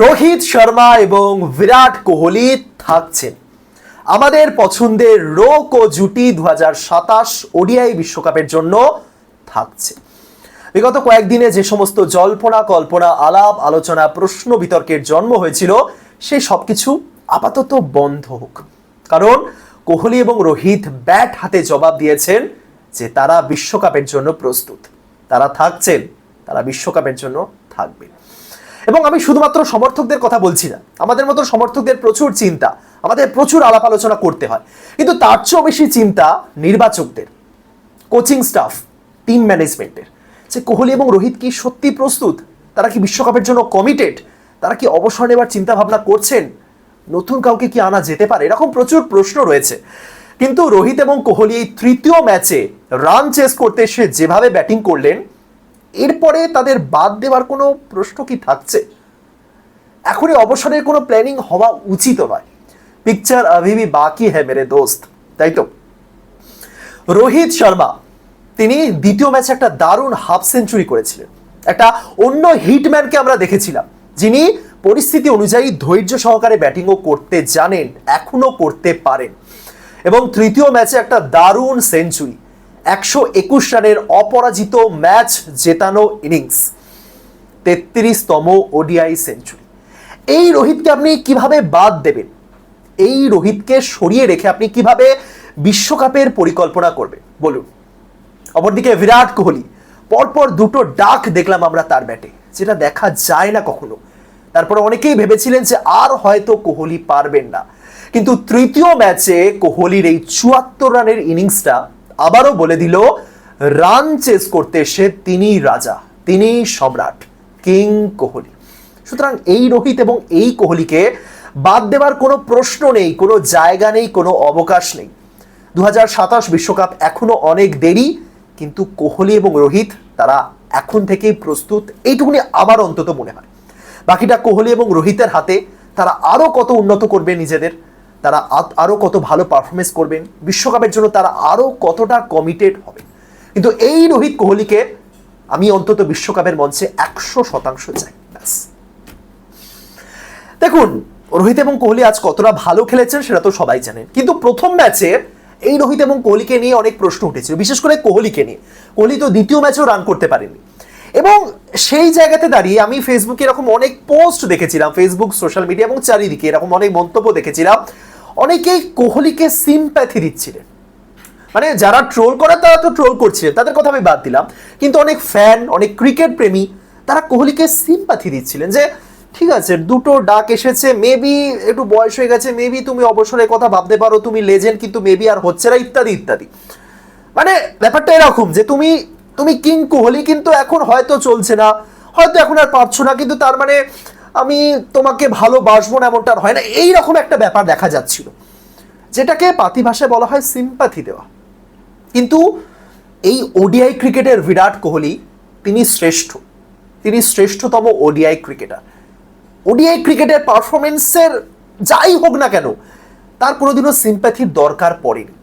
রোহিত শর্মা এবং বিরাট কোহলি থাকছেন। আমাদের পছন্দের রোক ও জুটি দু হাজার সাতাশ ওডিআই বিশ্বকাপের জন্য থাকছে। বিগত কয়েকদিনে যে সমস্ত জল্পনা, কল্পনা, আলাপ, আলোচনা, প্রশ্ন বিতর্কের জন্ম হয়েছিল সেই সবকিছু আপাতত বন্ধ হোক। কারণ কোহলি এবং রোহিত ব্যাট হাতে জবাব দিয়েছেন যে তারা বিশ্বকাপের জন্য প্রস্তুত। তারা থাকছেন, তারা বিশ্বকাপের জন্য থাকবেন। এবং আমি শুধুমাত্র সমর্থকদের কথা বলছি না, আমাদের মতো সমর্থকদের প্রচুর চিন্তা, আমাদের প্রচুর আলাপ আলোচনা করতে হয়। কিন্তু তার চেয়েও বেশি চিন্তা নির্বাচকদের কোচিং স্টাফ টিম ম্যানেজমেন্টের যে কোহলি এবং রোহিত কি সত্যি প্রস্তুত? তারা কি বিশ্বকাপের জন্য কমিটেড তারা কি অবসর নেবার চিন্তা ভাবনা করছেন? নতুন কাউকে কি আনা যেতে পারে? এরকম প্রচুর প্রশ্ন রয়েছে। কিন্তু রোহিত এবং কোহলি এই তৃতীয় ম্যাচে রান চেস করতে এসে যেভাবে ব্যাটিং করলেন এরপরে তাদের বাদ দেওয়ার কোনো প্রশ্ন কি থাকছে? এখনই অবসরের কোনো প্ল্যানিং হওয়া উচিত নয়। পিকচার আভিবি বাকি হ্যাঁ মেরে দোস্ত, তাই তো? রোহিত শর্মা, তিনি দ্বিতীয় ম্যাচে একটা দারুণ হাফ সেঞ্চুরি করেছিলেন। একটা অন্য হিটম্যানকে আমরা দেখেছিলাম, যিনি পরিস্থিতি অনুযায়ী ধৈর্য সহকারে ব্যাটিংও করতে জানেন এখনও করতে পারেন। এবং তৃতীয় ম্যাচে একটা দারুণ সেঞ্চুরি একশো একুশ রানের অপরাজিত ম্যাচ জেতানো ইনিংস। তেত্রিশতম ওডিআই সেঞ্চুরি। এই রোহিতকে আপনি কীভাবে বাদ দেবেন? এই রোহিতকে সরিয়ে রেখে আপনি কীভাবে বিশ্বকাপের পরিকল্পনা করবেন? বলুন। অপরদিকে বিরাট কোহলি, পরপর দুটো ডাক দেখলাম আমরা তার ব্যাটে, যেটা দেখা যায় না কখনো। তারপরে অনেকেই ভেবেছিলেন যে আর হয়তো কোহলি পারবেন না। কিন্তু তৃতীয় ম্যাচে কোহলির এই চুয়াত্তর রানের ইনিংসটা আবারও বলে দিল রান চেস করতে এসে তিনি রাজা তিনি সম্রাট, কিং কোহলি। সুতরাং এই রোহিত এবং এই কোহলিকে বাদ দেওয়ার কোনো প্রশ্ন নেই, কোনো জায়গা নেই, কোনো অবকাশ নেই। দু বিশ্বকাপ এখনও অনেক দেরি, কিন্তু কোহলি এবং রোহিত তারা এখন থেকেই প্রস্তুত, এইটুকুনি আমার অন্তত মনে হয়। বাকিটা কোহলি এবং রোহিতের হাতে তারা আরও কত উন্নত করবে নিজেদের তারা আরও কত ভালো পারফরমেন্স করবেন, বিশ্বকাপের জন্য তারা আরও কতটা কমিটেড হবে। কিন্তু এই রোহিত কোহলিকে আমি অন্তত বিশ্বকাপের মঞ্চে একশো শতাংশ চাই, ব্যাস। দেখুন, রোহিত এবং কোহলি আজ কতটা ভালো খেলেছেন সেটা তো সবাই জানেন। কিন্তু প্রথম ম্যাচে এই রোহিত এবং কোহলিকে নিয়ে অনেক প্রশ্ন উঠেছিল, বিশেষ করে কোহলিকে নিয়ে। কোহলি তো দ্বিতীয় ম্যাচেও রান করতে পারেনি। এবং সেই জায়গাতে দাঁড়িয়ে আমি ফেসবুকে এরকম অনেক পোস্ট দেখেছিলাম ফেসবুক সোশ্যাল মিডিয়া এবং চারিদিকে এরকম অনেক মন্তব্য দেখেছিলাম অনেকেই কোহলিকে সিম্প্যাথি দিচ্ছিলেন। মানে যারা ট্রোল করে, তারা তো ট্রোল করছিলেন, তাদের কথা আমি বাদ দিলাম। কিন্তু অনেক ফ্যান অনেক ক্রিকেট প্রেমী, তারা কোহলিকে সিম্পাথি দিচ্ছিলেন যে, ঠিক আছে, দুটো ডাক এসেছে মেবি একটু বয়স হয়ে গেছে মেবি তুমি অবসরের কথা ভাবতে পারো, তুমি লেজেন্ড কিন্তু মেবি আর হচ্ছে না, ইত্যাদি ইত্যাদি। মানে ব্যাপারটা এরকম যে, তুমি তুমি কিং কোহলি, কিন্তু এখন হয়তো চলছে না, হয়তো এখন আর পারছ না, কিন্তু তার মানে আমি তোমাকে ভালোবাসবো না এমনটা হয় না। এইরকম একটা ব্যাপার দেখা যাচ্ছিল, যেটাকে পাতি ভাষায় বলা হয় সিম্পাথি দেওয়া। কিন্তু এই ওডিআই ক্রিকেটের বিরাট কোহলি তিনি শ্রেষ্ঠ। তিনি শ্রেষ্ঠতম ওডিআই ক্রিকেটার। ওডিআই ক্রিকেটের পারফরমেন্সের যাই হোক না কেন, তার কোনোদিনও সিম্প্যাথির দরকার পড়েনি।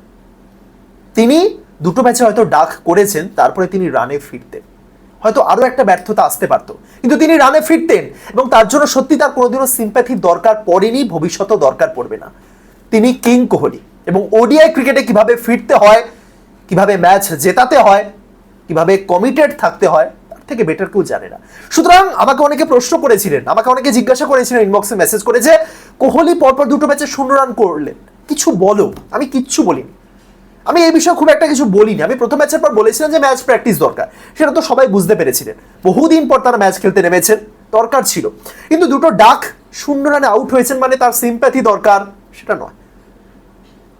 তিনি দুটো ম্যাচে হয়তো ডাক করেছেন, তারপরে তিনি রানে ফিরতেন। হয়তো আরও একটা ব্যর্থতা আসতে পারতো। কিন্তু তিনি রানে ফিরতেন এবং তার জন্য সত্যি তার কোনোদিনও সিম্প্যাথির দরকার পড়েনি, ভবিষ্যতেও দরকার পড়বে না। তিনি কিং কোহলি এবং ওডিআই ক্রিকেটে কীভাবে ফিরতে হয়, কীভাবে ম্যাচ জেতাতে হয়, কীভাবে কমিটেড থাকতে হয়, তার থেকে বেটার কেউ জানে না। সুতরাং আমাকে অনেকে প্রশ্ন করেছিলেন, আমাকে অনেকে জিজ্ঞাসা করেছিলেন ইনবক্সে মেসেজ করে যে কোহলি পরপর দুটো ম্যাচে শূন্য রান করলেন। কিছু বলো, আমি কিচ্ছু বলিনি। আমি এই বিষয়ে খুব একটা কিছু বলিনি। আমি প্রথম ম্যাচের পর বলেছিলাম যে ম্যাচ প্র্যাকটিস দরকার। সেটা তো সবাই বুঝতে পেরেছিলেন। বহুদিন পর তারা ম্যাচ খেলতে নেমেছেন। দরকার ছিল। কিন্তু দুটো ডাক শূন্য রানে আউট হয়েছেন মানে তার সিম্প্যাথি দরকার সেটা নয়।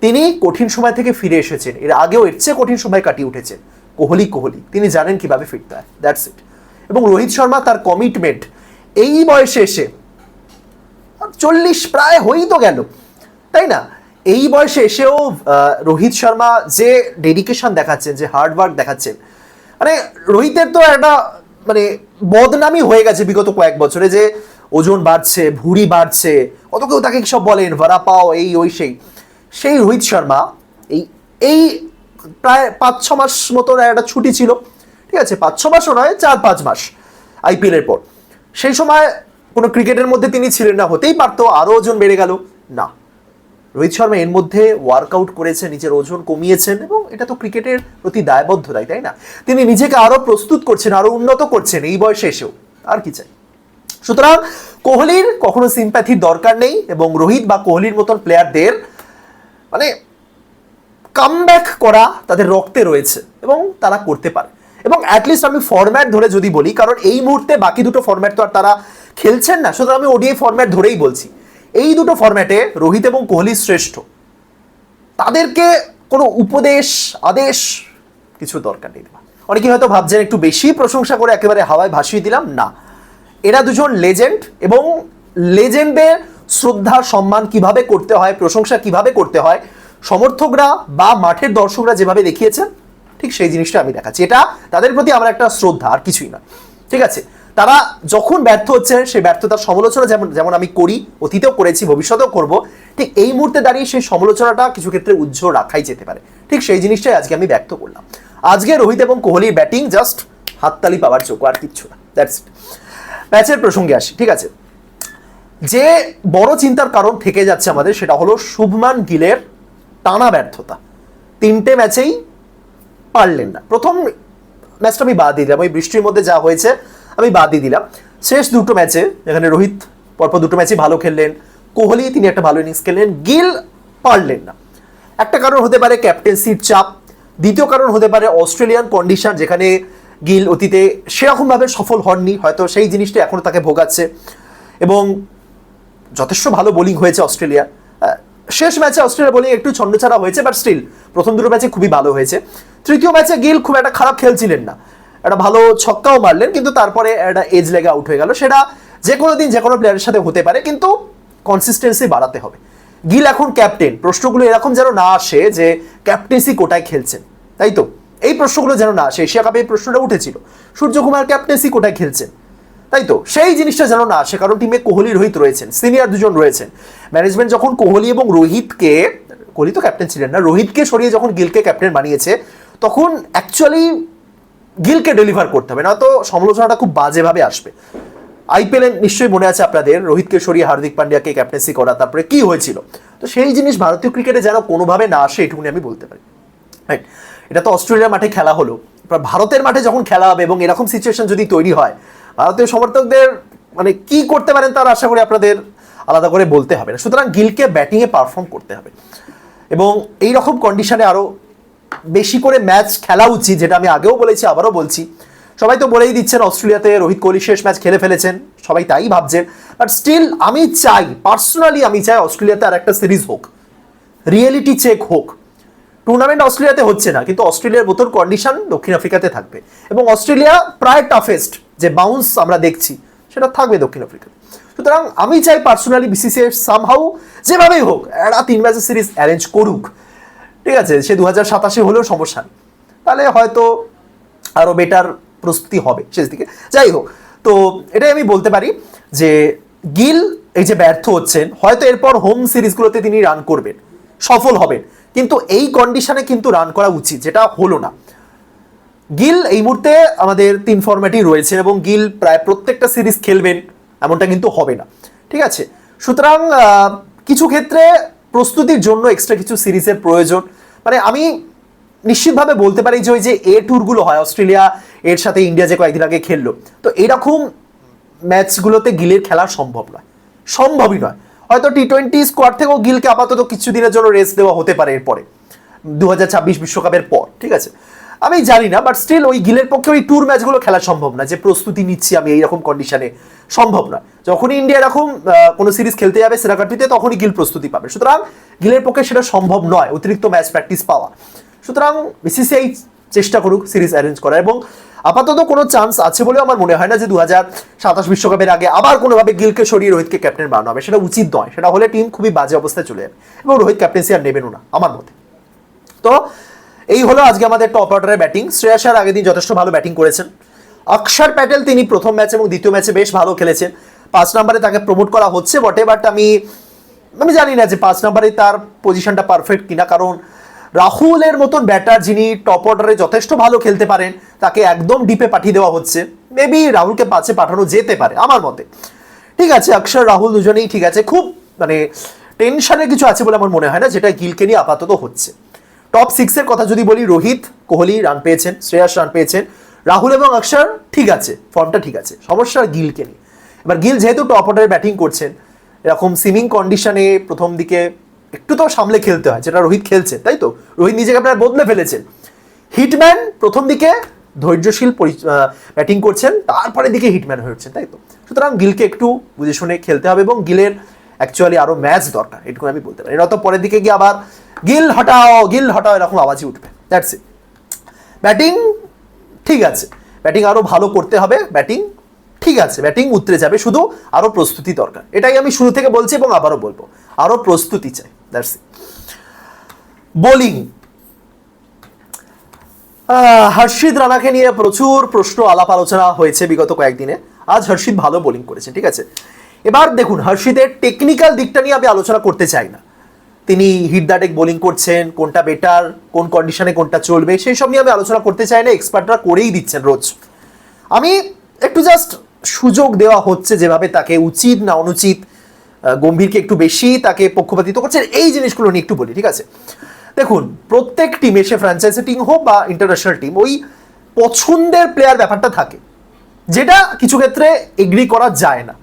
তিনি কঠিন সময় থেকে ফিরে এসেছেন। এর আগেও এর চেয়ে কঠিন সময় কাটিয়ে উঠেছেন। কোহলি কোহলি। তিনি জানেন কীভাবে ফিরতে হয়। দ্যাটস ইট এবং রোহিত শর্মা তার কমিটমেন্ট এই বয়সে এসে, চল্লিশ প্রায় হয়েই তো গেল। তাই না? এই বয়সে এসেও রোহিত শর্মা যে ডেডিকেশন দেখাচ্ছেন, যে হার্ডওয়ার্ক দেখাচ্ছেন মানে রোহিতের তো একটা মানে বদনামি হয়ে গেছে বিগত কয়েক বছরে যে ওজন বাড়ছে, ভুঁড়ি বাড়ছে কত কেউ তাকে সব বলেন, ভাড়া পাও, এই, ওই, সেই। সেই রোহিত শর্মা এই এই প্রায় পাঁচ ছ মাস মতন একটা ছুটি ছিল, ঠিক আছে পাঁচ ছ মাসও নয় চার পাঁচ মাস আইপিএলের পর। সেই সময় কোনো ক্রিকেটের মধ্যে তিনি ছিলেন না, হতেই পারতো, আরও ওজন বেড়ে গেল, না। রোহিত শর্মা এর মধ্যে ওয়ার্কআউট করেছেন, নিজের ওজন কমিয়েছেন এবং এটা তো ক্রিকেটের প্রতি দায়বদ্ধতাই, তাই না? তিনি নিজেকে আরও প্রস্তুত করছেন আরও উন্নত করছেন এই বয়সে এসেও আর কি চাই? সুতরাং কোহলির কখনো সিম্প্যাথির দরকার নেই এবং রোহিত বা কোহলির মতন প্লেয়ারদের মানে কামব্যাক করা তাদের রক্তে রয়েছে এবং তারা করতে পারে। এবং অ্যাটলিস্ট আমি ফরম্যাট ধরে যদি বলি, কারণ এই মুহূর্তে বাকি দুটো ফরম্যাট তো আর তারা খেলছেন না। সুতরাং আমি ওডিআই ফরম্যাট ধরেই বলছি। এই দুটো ফরম্যাটে রোহিত এবং কোহলি শ্রেষ্ঠ। তাদেরকে কোনো উপদেশ, আদেশ কিছু দরকার নেই অনেকে হয়তো ভাবছেন একটু বেশি প্রশংসা করে একেবারে হাওয়ায় ভাসিয়ে দিলাম, না। এরা দুজন লেজেন্ড এবং লেজেন্ডের শ্রদ্ধা, সম্মান কীভাবে করতে হয়, প্রশংসা কীভাবে করতে হয়, সমর্থকরা বা মাঠের দর্শকরা যেভাবে দেখিয়েছেন, ঠিক সেই জিনিসটা আমি দেখাচ্ছি। এটা তাদের প্রতি আমার একটা শ্রদ্ধা, আর কিছুই না। ঠিক আছে? তারা যখন ব্যর্থ হচ্ছে, সেই ব্যর্থতার সমালোচনা যেমন যেমন আমি করি, অতীতেও করেছি, ভবিষ্যতেও করব, ঠিক এই মুহূর্তে দাঁড়িয়ে সেই সমালোচনাটা কিছু ক্ষেত্রে উজ্জ্বল রাখাই যেতে পারে। ঠিক সেই জিনিসটাই আজকে আমি ব্যক্ত করলাম। আজকে রোহিত এবং কোহলির ব্যাটিং জাস্ট হাততালি পাওয়ার যোগ্য আর কিচ্ছু না। দ্যাটস ইট ম্যাচের প্রসঙ্গে আসি, ঠিক আছে? যে বড় চিন্তার কারণ থেকে যাচ্ছে আমাদের, সেটা হলো শুভমান গিলের টানা ব্যর্থতা। তিনটে ম্যাচেই পারলেন না। প্রথম ম্যাচটা আমি বাদ দিলাম, ওই বৃষ্টির মধ্যে যা হয়েছে আমি বাদ দিয়ে দিলাম। শেষ দুটো ম্যাচে যেখানে রোহিত পরপর দুটো ম্যাচে ভালো খেললেন, কোহলি তিনি একটা ভালো ইনিংস খেললেন, গিল পারলেন না। একটা কারণ হতে পারে ক্যাপ্টেন্সির চাপ, দ্বিতীয় কারণ হতে পারে অস্ট্রেলিয়ান কন্ডিশন যেখানে গিল অতীতে সেরকমভাবে সফল হননি, হয়তো সেই জিনিসটা এখনও তাকে ভোগাচ্ছে। এবং যথেষ্ট ভালো বোলিং হয়েছে অস্ট্রেলিয়া। শেষ ম্যাচে অস্ট্রেলিয়া বোলিং একটু ছন্নছাড়া হয়েছে বাট স্টিল প্রথম দুটো ম্যাচে খুবই ভালো হয়েছে। তৃতীয় ম্যাচে গিল খুব একটা খারাপ খেলছিলেন না। একটা ভালো ছক্কাও মারলেন, কিন্তু তারপরে একটা এজ লেগে আউট হয়ে গেল। সেটা যে কোনো দিন যে কোনো প্লেয়ারের সাথে হতে পারে, কিন্তু কনসিস্টেন্সি বাড়াতে হবে। গিল এখন ক্যাপ্টেন প্রশ্নগুলো এরকম যেন না আসে যে ক্যাপ্টেন্সি কোটায় খেলছেন, তাই তো? এই প্রশ্নগুলো যেন না আসে। এশিয়া কাপে এই প্রশ্নটা উঠেছিল, সূর্যকুমার ক্যাপ্টেন্সি কোটায় খেলছেন, তাই তো? সেই জিনিসটা যেন না আসে, কারণ টিমে কোহলি, রোহিত রয়েছেন সিনিয়র দুজন রয়েছেন। ম্যানেজমেন্ট যখন কোহলি এবং রোহিতকে, কোহলি তো ক্যাপ্টেন ছিলেন না, রোহিতকে সরিয়ে যখন গিলকে ক্যাপ্টেন বানিয়েছে, তখন অ্যাকচুয়ালি গিলকে ডেলিভার করতে হবে, নয়তো সমালোচনাটা খুব বাজেভাবে আসবে। আইপিএলে নিশ্চয়ই মনে আছে আপনাদের রোহিতকে সরিয়ে হার্দিক পান্ডিয়াকে ক্যাপ্টেন্সি করা, তারপরে কি হয়েছিল? তো সেই জিনিস ভারতীয় ক্রিকেটে যেন কোনোভাবে না আসে, এটুকুনি আমি বলতে পারি। রাইট এটা তো অস্ট্রেলিয়ার মাঠে খেলা হলো। ভারতের মাঠে যখন খেলা হবে এবং এরকম সিচুয়েশন যদি তৈরি হয়, ভারতীয় সমর্থকদের মানে কি করতে পারেন তার আশা করি আপনাদের আলাদা করে বলতে হবে না। সুতরাং গিলকে ব্যাটিংয়ে পারফর্ম করতে হবে। এবং এই রকম কন্ডিশনে আরও বেশি করে ম্যাচ খেলা উচিত, যেটা আমি আগেও বলেছি, আবারও বলছি। সবাই তো বলেই দিচ্ছেন, অস্ট্রেলিয়াতে রোহিত কোহলি শেষ ম্যাচ খেলে ফেলেছেন, সবাই তাই ভাবছেন। বাট স্টিল আমি চাই পার্সোনালি আমি চাই অস্ট্রেলিয়াতে আর একটা সিরিজ হোক। রিয়েলিটি চেক হোক। টুর্নামেন্ট অস্ট্রেলিয়াতে হচ্ছে না, কিন্তু অস্ট্রেলিয়ার মতন কন্ডিশন দক্ষিণ আফ্রিকাতে থাকবে। এবং অস্ট্রেলিয়া প্রায় টাফেস্ট যে বাউন্স আমরা দেখছি, সেটা থাকবে দক্ষিণ আফ্রিকাতে। সুতরাং আমি চাই পার্সোনালি বিসিসিআই সামহাউ যেভাবেই হোক একটা তিন ম্যাচের সিরিজ অ্যারেঞ্জ করুক। ঠিক আছে, সে দু হাজার সাতাশে হলেও সমস্যা নেই। তাহলে হয়তো আরও বেটার প্রস্তুতি হবে শেষ দিকে। যাই হোক, তো এটাই আমি বলতে পারি যে গিল এই যে ব্যর্থ হচ্ছেন, হয়তো এরপর হোম সিরিজগুলোতে তিনি রান করবেন, সফল হবেন। কিন্তু এই কন্ডিশনে কিন্তু রান করা উচিত, যেটা হলো না। গিল এই মুহূর্তে আমাদের তিন ফরম্যাটই রয়েছে এবং গিল প্রায় প্রত্যেকটা সিরিজ খেলবেন, এমনটা কিন্তু হবে না। ঠিক আছে, সুতরাং কিছু ক্ষেত্রে প্রস্তুতির জন্য এক্সট্রা কিছু সিরিজের প্রয়োজন। মানে আমি নিশ্চিতভাবে বলতে পারি যে ওই যে এ ট্যুরগুলো হয়, অস্ট্রেলিয়া, এর সাথে ইন্ডিয়া যে কয়েকদিন আগে খেললো, তো এরকম ম্যাচগুলোতে গিলের খেলা সম্ভব নয়। সম্ভবই নয়। হয়তো টি টোয়েন্টি স্কোয়াড থেকেও গিলকে আপাতত কিছু দিনের জন্য রেস্ট দেওয়া হতে পারে এরপরে, দু হাজার ছাব্বিশ বিশ্বকাপের পর, ঠিক আছে? আমি জানি না বাট স্টিল ওই গিলের পক্ষে ওই ট্যুর ম্যাচগুলো খেলা সম্ভব না, যে প্রস্তুতি নিচ্ছি আমি এইরকম কন্ডিশনে সম্ভব নয়। যখনই ইন্ডিয়া এরকম কোনো সিরিজ খেলতে যাবে সেরাকাটিতে তখনই গিল প্রস্তুতি পাবে। সুতরাং গিলের পক্ষে সেটা সম্ভব নয়, অতিরিক্ত ম্যাচ প্র্যাকটিস পাওয়া। সুতরাং বিসিসিআই চেষ্টা করুক সিরিজ অ্যারেঞ্জ করা এবং আপাতত কোনো চান্স আছে বলেও আমার মনে হয় না যে দু হাজার সাতাশ বিশ্বকাপের আগে আবার কোনোভাবে গিলকে সরিয়ে রোহিতকে ক্যাপ্টেন বানানো হবে। সেটা উচিত নয়। সেটা হলে টিম খুবই বাজে অবস্থায় চলে যাবে। এবং রোহিত ক্যাপ্টেন্সি আর নেবেনও না, আমার মতে। তো এই হলো আজকে আমাদের টপ অর্ডারের ব্যাটিং শ্রেয়াস আর আগের দিন যথেষ্ট ভালো ব্যাটিং করেছেন। অক্ষর প্যাটেল, তিনি প্রথম ম্যাচ এবং দ্বিতীয় ম্যাচে বেশ ভালো খেলেছেন। পাঁচ নম্বরে তাকে প্রমোট করা হচ্ছে বটে বাট আমি আমি জানি না যে পাঁচ নম্বরে তার পজিশনটা পারফেক্ট কিনা, কারণ রাহুলের মতন ব্যাটার যিনি টপ অর্ডারে যথেষ্ট ভালো খেলতে পারেন, তাকে একদম ডিপে পাঠিয়ে দেওয়া হচ্ছে। মেবি রাহুলকে পাঁচে পাঠানো যেতে পারে, আমার মতে। ঠিক আছে, অক্ষর, রাহুল দুজনেই ঠিক আছে। খুব মানে টেনশনের কিছু আছে বলে আমার মনে হয় না, যেটা গিলকে নিয়ে আপাতত হচ্ছে। টপ সিক্সের কথা যদি বলি, রোহিত, কোহলি রান পেয়েছেন, শ্রেয়াস রান পেয়েছেন। রাহুল এবং অক্ষর ঠিক আছে ফর্মটা ঠিক আছে, সমস্যা গিলকে নিয়ে এবার গিল যেহেতু টপ অর্ডারে ব্যাটিং করছেন, এরকম সিমিং কন্ডিশনে প্রথম দিকে একটু তো সামলে খেলতে হয়, যেটা রোহিত খেলছে, তাই তো? রোহিত নিজেকে আপনার বদলে ফেলেছেন। হিটম্যান প্রথম দিকে ধৈর্যশীল ব্যাটিং করছেন তারপরে দিকে হিটম্যান হয়ে উঠছেন, তাই তো? সুতরাং গিলকে একটু বুঝে শুনে খেলতে হবে এবং গিলের অ্যাকচুয়ালি আরও ম্যাচ দরকার এটুকু আমি বলতে পারি। এরা তো পরের দিকে গিয়ে আবার গিল হটাও গিল হটাও এরকম আওয়াজই উঠবে। দ্যাটস ইট ব্যাটিং ঠিক আছে। ব্যাটিং আরও ভালো করতে হবে ব্যাটিং ঠিক আছে। ব্যাটিং উতরে যাবে শুধু আরও প্রস্তুতি দরকার। এটাই আমি শুরু থেকে বলছি এবং আবারও বলব। আরও প্রস্তুতি চাই। দ্যাটস ইট বোলিং আহ, হর্ষিত রানাকে নিয়ে প্রচুর প্রশ্ন আলাপ আলোচনা হয়েছে বিগত কয়েকদিনে। আজ হর্ষিত ভালো বোলিং করেছে ঠিক আছে? এবার দেখুন হর্ষিতের টেকনিক্যাল দিকটা নিয়ে আমি আলোচনা করতে চাই না। তিনি হিট দ্য বোলিং করছেন, কোনটা বেটার কোন কন্ডিশনে কোনটা চলবে, সেই সব নিয়ে আমি আলোচনা করতে চাই না এক্সপার্টরা করেই দিচ্ছেন রোজ। আমি একটু জাস্ট সুযোগ দেওয়া হচ্ছে যেভাবে তাকে উচিত না অনুচিত গম্ভীরকে একটু বেশি তাকে পক্ষপাতিত্ব করছেন, এই জিনিসগুলো নিয়ে একটু বলি, ঠিক আছে? দেখুন, প্রত্যেক টিমে সে ফ্র্যাঞ্চাইজি টিম হোক বা ইন্টারন্যাশনাল টিম ওই পছন্দের প্লেয়ার ব্যাপারটা থাকে, যেটা কিছু ক্ষেত্রে এগ্রি করা যায় না।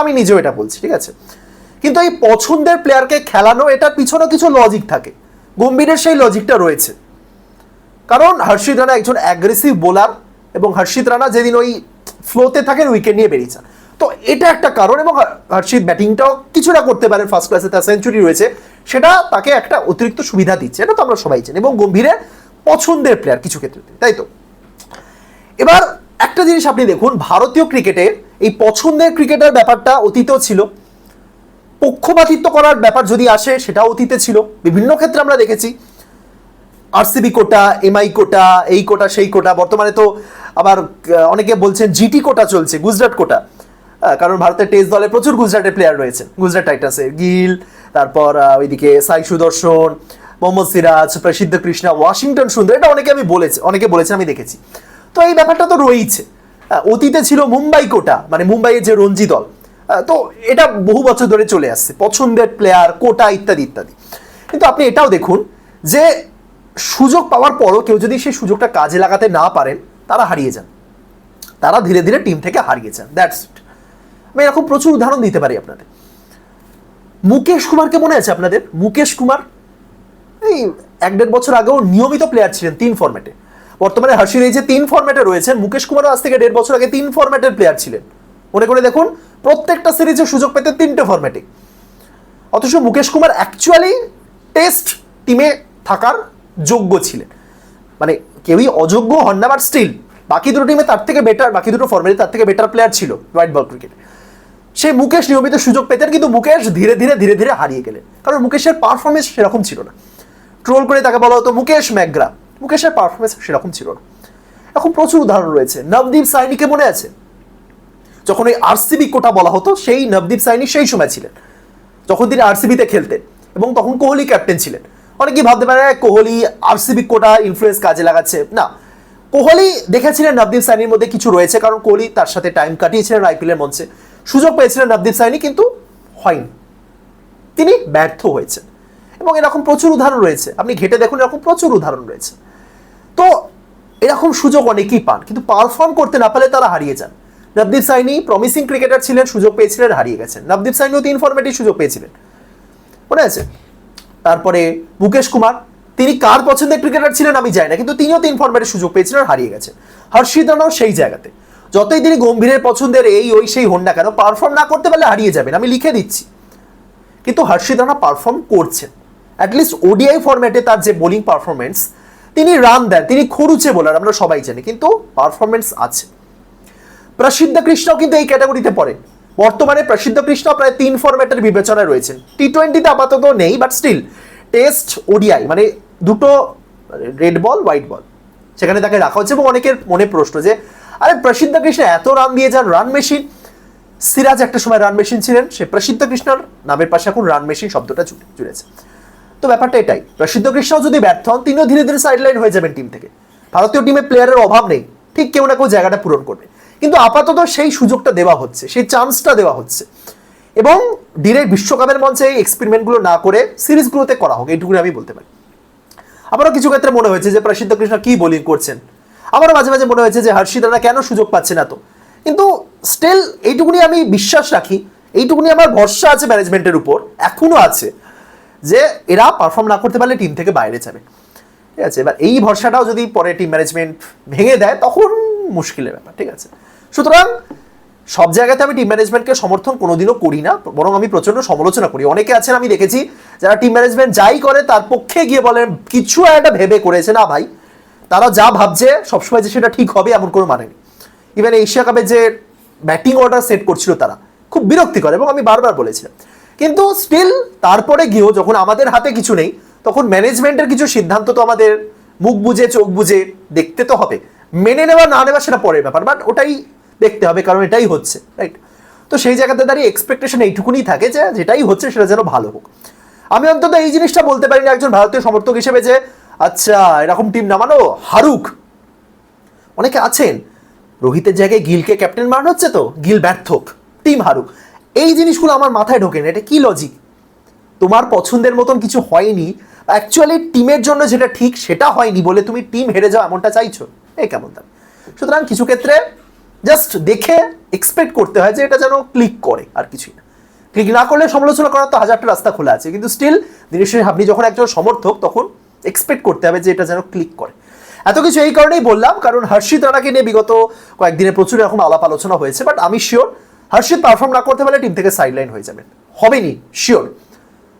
আমি নিজেও এটা বলছি, ঠিক আছে? কিন্তু এই পছন্দের প্লেয়ারকে খেলানো এটার পিছনে কিছু লজিক থাকে। গম্ভীরের সেই লজিকটা রয়েছে। কারণ হর্ষিত রানা একজন অ্যাগ্রেসিভ বোলার এবং হর্ষিত রানা যেদিন ওই ফ্লোতে থাকেন উইকেট নিয়ে বেরিয়ে যান। তো এটা একটা কারণ এবং হর্ষিত ব্যাটিংটাও কিছুটা করতে পারেন। ফার্স্ট ক্লাসে তার সেঞ্চুরি রয়েছে। সেটা তাকে একটা অতিরিক্ত সুবিধা দিচ্ছে, এটা তো আমরা সবাই জানি এবং গম্ভীরের পছন্দের প্লেয়ার কিছু ক্ষেত্রে। তাই তো? এবার একটা জিনিস আপনি দেখুন, ভারতীয় ক্রিকেটের এই পছন্দের ক্রিকেটার ব্যাপারটা অতীতেও ছিল। পক্ষপাতিত্ব করার ব্যাপার যদি আসে সেটাও অতীতে ছিল। বিভিন্ন ক্ষেত্রে আমরা দেখেছি। আরসিবি কোটা এমআই কোটা এই কোটা সেই কোটা বর্তমানে তো আবার অনেকে বলছেন জিটি কোটা চলছে গুজরাট কোটা। কারণ ভারতের টেস্ট দলে প্রচুর গুজরাটের প্লেয়ার রয়েছে গুজরাট টাইটান্সের গিল তারপর ওইদিকে সাই সুদর্শন মোহাম্মদ সিরাজ প্রসিদ্ধ কৃষ্ণা ওয়াশিংটন সুন্দর এটা অনেকে আমি বলেছি অনেকে বলেছেন আমি দেখেছি। তো এই ব্যাপারটা তো রয়েইছে। আহ, অতীতে ছিল মুম্বাই কোটা মানে মুম্বাইয়ের যে রঞ্জি দল। তো এটা বহু বছর ধরে চলে আসছে, পছন্দের প্লেয়ার কোটা ইত্যাদি ইত্যাদি। কিন্তু আপনি এটাও দেখুন যে সুযোগ পাওয়ার পরও কেউ যদি সেই সুযোগটা কাজে লাগাতে না পারেন, তারা হারিয়ে যান। তারা ধীরে ধীরে টিম থেকে হারিয়ে যান দ্যাটস ইট আমি এরকম প্রচুর উদাহরণ দিতে পারি আপনাদের। মুকেশ কুমারকে মনে আছে আপনাদের? মুকেশ কুমার, এই এক দেড় বছর আগেও নিয়মিত প্লেয়ার ছিলেন তিন ফরম্যাটে বর্তমানে হাসির এই যে তিন ফরম্যাটে রয়েছেন, মুকেশ কুমারও আজ থেকে দেড় বছর আগে তিন ফরম্যাটের প্লেয়ার ছিলেন। মনে করে দেখুন, প্রত্যেকটা সিরিজে সুযোগ পেতে তিনটে ফরম্যাটে অথচ মুকেশ কুমার অ্যাকচুয়ালি টেস্ট টিমে থাকার যোগ্য ছিলেন। মানে কেউই অযোগ্য হন না বাট স্টিল বাকি দুটো টিমে তার থেকে বেটার বাকি দুটো ফর্মেটে তার থেকে বেটার প্লেয়ার ছিল হোয়াইট বল ক্রিকেট সেই মুকেশ নিয়মিত সুযোগ পেতেন, কিন্তু মুকেশ ধীরে ধীরে ধীরে ধীরে হারিয়ে গেলেন। কারণ মুকেশের পারফরমেন্স সেরকম ছিল না। ট্রোল করে তাকে বলা হতো মুকেশ ম্যাগ্রা মুকেশের পারফরমেন্স সেরকম ছিল না। এখন প্রচুর উদাহরণ রয়েছে। নবদীপ সাইনিকে মনে আছে? যখন ওই আরসিবি কোটা বলা হতো, সেই নবদীপ সাইনি সেই সময় ছিলেন। যখন তিনি আরসিবিতে খেলতেন এবং তখন কোহলি ক্যাপ্টেন ছিলেন। অনেকেই ভাবতে পারে কোহলি আরসিবি কোটা ইনফ্লুয়েন্স কাজে লাগাচ্ছে। না। কোহলি দেখেছিলেন নবদীপ সাইনির মধ্যে কিছু রয়েছে, কারণ কোহলি তার সাথে টাইম কাটিয়েছিলেন আইপিএলের মঞ্চে। সুযোগ পেয়েছিলেন নবদীপ সাইনি, কিন্তু হয়নি। তিনি ব্যর্থ হয়েছেন। এবং এরকম প্রচুর উদাহরণ রয়েছে। আপনি ঘেটে দেখুন, এরকম প্রচুর উদাহরণ রয়েছে। তো এরকম সুযোগ অনেকেই পান, কিন্তু পারফর্ম করতে না পারলে তারা হারিয়ে যান। নবদীপ সাইনি প্রমিসিং ক্রিকেটার ছিলেন, সুযোগ পেয়েছিলেন, হারিয়ে গেছেন। নবদীপ সাইনিও তিন ফরম্যাটেই সুযোগ পেয়েছিলেন। মনে আছে? তারপরে মুকেশ কুমার, তিনি কার পছন্দের ক্রিকেটার ছিলেন আমি জানি না, কিন্তু তিনিও তিন ফরম্যাটের সুযোগ পেয়েছিলেন হারিয়ে গেছেন। হর্ষিত রানাও সেই জায়গাতে। যতই তিনি গম্ভীরের পছন্দের এই, ওই, সেই হন না কেন পারফর্ম না করতে পারলে হারিয়ে যাবেন, আমি লিখে দিচ্ছি। কিন্তু হর্ষিত রানা পারফর্ম করছেন অ্যাটলিস্ট ওডিআই ফরম্যাটে তার যে বোলিং পারফরমেন্স তিনি রান দেন, তিনি খরুচে বোলার, আমরা সবাই জানি, কিন্তু পারফরমেন্স আছে। প্রসিদ্ধ কৃষ্ণ কিন্তু এই ক্যাটাগরিতে পড়ে। বর্তমানে প্রসিদ্ধ কৃষ্ণ প্রায় তিন ফরম্যাটের বিবেচনায় রয়েছেন। টি টোয়েন্টিতে আপাতত নেই বাট স্টিল টেস্ট ওডিআই মানে দুটো রেড বল হোয়াইট বল সেখানে তাকে রাখা হচ্ছে এবং অনেকের মনে প্রশ্ন যে, আরে প্রসিদ্ধ কৃষ্ণ এত রান দিয়ে যান রান মেশিন সিরাজ একটা সময় রান মেশিন ছিলেন, সে প্রসিদ্ধ কৃষ্ণর নামের পাশে এখন রান মেশিন শব্দটা জুড়েছে। তো ব্যাপারটা এটাই। প্রসিদ্ধ কৃষ্ণ যদি ব্যর্থ হন, তিনিও ধীরে ধীরে সাইডলাইন হয়ে যাবেন টিম থেকে। ভারতীয় টিমে প্লেয়ারের অভাব নেই। ঠিক কেউ না কেউ জায়গাটা পূরণ করবে। কিন্তু আপাতত সেই সুযোগটা দেওয়া হচ্ছে, সেই চান্সটা দেওয়া হচ্ছে। এবং ডিরেক্ট বিশ্বকাপের মঞ্চে এই এক্সপেরিমেন্টগুলো না করে সিরিজগুলোতে করা হোক, এইটুকুনি আমি বলতে পারি। আমারও কিছু ক্ষেত্রে মনে হয়েছে যে প্রসিদ্ধ কৃষ্ণ কি বোলিং করছেন। আমারও মাঝে মাঝে মনে হয়েছে যে হর্ষিত রানা কেন সুযোগ পাচ্ছে না তো। কিন্তু স্টিল এইটুকুনি আমি বিশ্বাস রাখি, এইটুকুনি আমার ভরসা আছে ম্যানেজমেন্টের উপর, এখনও আছে। যে এরা পারফর্ম না করতে পারলে টিম থেকে বাইরে যাবে। ঠিক আছে? এবার এই ভরসাটাও যদি পরে টিম ম্যানেজমেন্ট ভেঙে দেয়, তখন মুশকিলের ব্যাপার, ঠিক আছে? সুতরাং সব জায়গাতে আমি টিম ম্যানেজমেন্টকে সমর্থন কোনোদিনও করি না, বরং আমি প্রচণ্ড সমালোচনা করি। অনেকে আছেন, আমি দেখেছি, যারা টিম ম্যানেজমেন্ট যাই করে, তার পক্ষে গিয়ে বলেন, কিছু একটা ভেবে করেছে, না ভাই। তারা যা ভাবছে, সবসময় যে সেটা ঠিক হবে, এমন কোনো মানে নেই। ইভেন এশিয়া কাপে যে ব্যাটিং অর্ডার সেট করছিল তারা, খুব বিরক্তিকর, এবং আমি বারবার বলেছিলাম কিন্তু স্টিল তারপরে গিয়েও যখন আমাদের হাতে কিছু নেই, তখন ম্যানেজমেন্টের কিছু সিদ্ধান্ত তো আমাদের মুখ বুঝে চোখ বুঝে দেখতে তো হবে। মেনে নেওয়া, না নেওয়া সেটা পরের ব্যাপার বাট ওটাই দেখতে হবে, কারণ এটাই হচ্ছে রাইট তো সেই জায়গাতে দাঁড়িয়ে এক্সপেকটেশন এইটুকুনি থাকে যে যেটাই হচ্ছে সেটা যেন ভালো হোক। আমি অন্তত এই জিনিসটা বলতে পারি না একজন ভারতীয় সমর্থক হিসেবে যে আচ্ছা এরকম টিম নামানো, হারুক। অনেকে আছেন, রোহিতের জায়গায় গিলকে ক্যাপ্টেন বানানো হচ্ছে তো, গিল ব্যর্থক টিম হারুক। এই জিনিসগুলো আমার মাথায় ঢোকে না এটা কি লজিক তোমার পছন্দের মতন কিছু হয়নি অ্যাকচুয়ালি টিমের জন্য যেটা ঠিক সেটা হয়নি বলে তুমি টিম হেরে যাও এমনটা চাইছো? এই কেমন দাম সুতরাং কিছু ক্ষেত্রে জাস্ট দেখে এক্সপেক্ট করতে হয় যে এটা যেন ক্লিক করে, আর কিছুই না। ক্লিক না করলে সমালোচনা করার তো হাজারটা রাস্তা খোলা আছে, কিন্তু স্টিল দিনের শেষে আপনি যখন একজন সমর্থক, তখন এক্সপেক্ট করতে হবে যে এটা যেন ক্লিক করে। এত কিছু এই কারণেই বললাম, কারণ হর্ষিত রানাকে নিয়ে বিগত কয়েকদিনে প্রচুর এরকম আলাপ আলোচনা হয়েছে বাট আমি শিওর হর্ষিত পারফর্ম না করতে পারলে টিম থেকে সাইডলাইন হয়ে যাবেন। হবেনি শিওর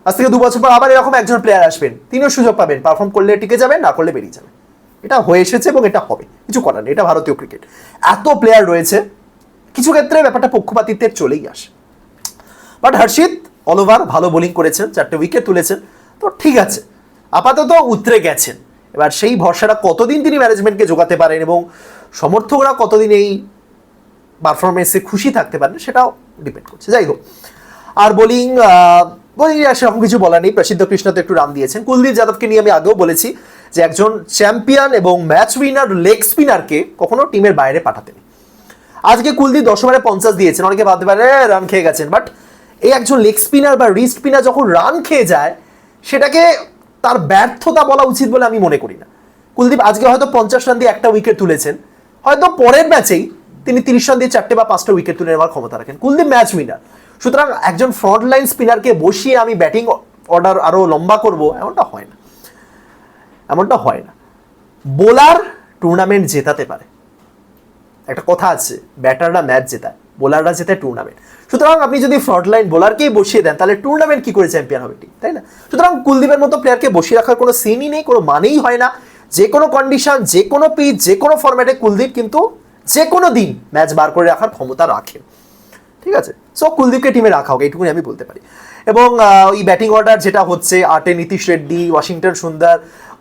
আজ থেকে দু বছর পর আবার এরকম একজন প্লেয়ার আসবেন, তিনিও সুযোগ পাবেন। পারফর্ম করলে টিকে যাবেন, না করলে বেরিয়ে যাবেন। এটা হয়ে এসেছে এবং এটা হবে, কিছু করার নেই, এটা ভারতীয় ক্রিকেট এত প্লেয়ার রয়েছে, কিছু ক্ষেত্রে ব্যাপারটা পক্ষপাতিত্বের চলেই আসে। বাট হর্ষিত অল ওভার ভালো বোলিং করেছেন, চারটে উইকেট তুলেছেন। তো ঠিক আছে, আপাতত উতরে গেছেন। এবার সেই ভরসাটা কতদিন তিনি ম্যানেজমেন্টকে জোগাতে পারেন এবং সমর্থকরা কতদিন এই পারফরমেন্সে খুশি থাকতে পারেন, সেটাও ডিপেন্ড করছে। যাই হোক, আর বোলিং বোলিং সেরকম কিছু বলার নেই। প্রসিদ্ধ কৃষ্ণ তো একটু রান দিয়েছেন। কুলদীপ যাদবকে নিয়ে আমি আগেও বলেছি যে একজন চ্যাম্পিয়ন এবং ম্যাচ উইনার লেগ স্পিনারকে কখনো টিমের বাইরে পাঠাতে নেই আজকে কুলদীপ দশ ওভারে পঞ্চাশ দিয়েছেন। অনেকে ভাবতে পারে রান খেয়ে গেছেন। বাট এই একজন লেগ স্পিনার বা রিস্ট স্পিনার যখন রান খেয়ে যায়, সেটাকে তার ব্যর্থতা বলা উচিত বলে আমি মনে করি না। কুলদীপ আজকে হয়তো পঞ্চাশ রান দিয়ে একটা উইকেট তুলেছেন। হয়তো পরের ম্যাচেই তিনি তিরিশ রান দিয়ে চারটে বা পাঁচটা উইকেট তুলে নেওয়ার ক্ষমতা রাখেন। কুলদীপ ম্যাচ উইনার সুতরাং একজন ফ্রন্ট লাইন স্পিনারকে বসিয়ে আমি ব্যাটিং অর্ডার আরও লম্বা করব, এমনটা হয় না। এমনটা হয় না। বোলার টুর্নামেন্ট জেতাতে পারে। একটা কথা আছে ব্যাটাররা ম্যাচ জেতায় বোলাররা জেতায় টুর্নামেন্ট সুতরাং আপনি যদি ফ্রন্ট লাইন বোলারকেই বসিয়ে দেন, তাহলে টুর্নামেন্ট কী করে চ্যাম্পিয়ন হবে টিম তাই না? সুতরাং কুলদীপের মতো প্লেয়ারকে বসিয়ে রাখার কোনো সিনই নেই, কোনো মানেই হয় না। যে কোনো কন্ডিশন যে কোনো পিচ যে কোনো ফর্ম্যাটে কুলদীপ কিন্তু যে কোনো দিন ম্যাচ বার করে রাখার ক্ষমতা রাখে। ঠিক আছে? সো কুলদীপকে টিমে রাখা হোক, এইটুকুনি আমি বলতে পারি। এবং ওই ব্যাটিং অর্ডার যেটা হচ্ছে, আটে নীতিশ রেড্ডি, ওয়াশিংটন সুন্দর,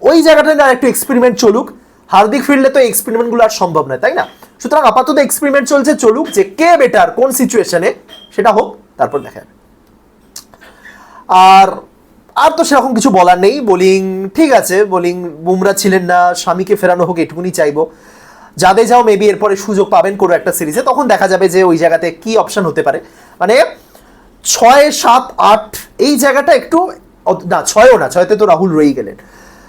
ওই জায়গাটা না একটু এক্সপেরিমেন্ট চলুক। হার্দিক ফিল্ডে তো এক্সপেরিমেন্টগুলো আর সম্ভব নয়, তাই না? সুতরাং আপাতত এক্সপেরিমেন্ট চলছে, চলুক, যে কে বেটার কোন সিচুয়েশনে সেটা হোক, তারপর দেখা যাবে। আর আর তো সেরকম কিছু বলার নেই। বোলিং ঠিক আছে বোলিং বুমরা ছিলেন না স্বামীকে ফেরানো হোক এটুকুনি চাইব। যাও মেবি এরপরে সুযোগ পাবেন কোনো একটা সিরিজে তখন দেখা যাবে যে ওই জায়গাতে কি অপশন হতে পারে। মানে ছয়, সাত, আট, এই জায়গাটা একটু না, ছয়ও না, ছয়তে তো রাহুল রয়েই গেলেন।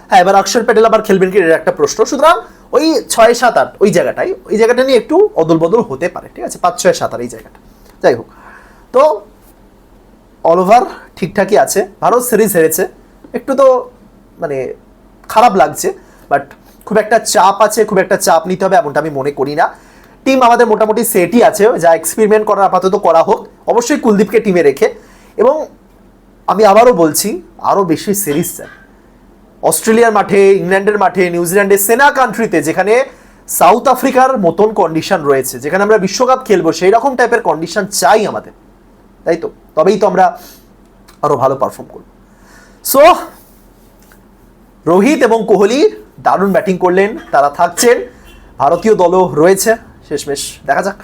হ্যাঁ এবার অক্ষর প্যাটেল আবার খেলবেন কি, এর একটা প্রশ্ন। সুতরাং ওই ছয়, সাত, আট, ওই জায়গাটাই, ওই জায়গাটা নিয়ে একটু অদল বদল হতে পারে, ঠিক আছে? পাঁচ, ছয়, সাত, আট, এই জায়গাটা। যাই হোক। তো অল ওভার ঠিকঠাকই আছে। ভারত সিরিজ হেরেছে। একটু তো মানে খারাপ লাগছে। বাট খুব একটা চাপ আছে, খুব একটা চাপ নিতে হবে এমনটা আমি মনে করি না। টিম আমাদের মোটামুটি সেটই আছে, যা এক্সপেরিমেন্ট করার আপাতত করা হোক। অবশ্যই কুলদীপকে টিমে রেখে। এবং আমি আবারও বলছি, আরও বেশি সিরিজ চাই। অস্ট্রেলিয়ার মাঠে, ইংল্যান্ডের মাঠে নিউজিল্যান্ডের সেনা কান্ট্রিতে যেখানে সাউথ আফ্রিকার মতন কন্ডিশন রয়েছে, যেখানে আমরা বিশ্বকাপ খেলব, সেই রকম টাইপের কন্ডিশন চাই আমাদের। তাই তো? তবেই তো আমরা আরও ভালো পারফর্ম করব। সো রোহিত এবং কোহলি দারুণ ব্যাটিং করলেন তারা থাকছেন ভারতীয় দলও রয়েছে শেষমেশ দেখা যাক।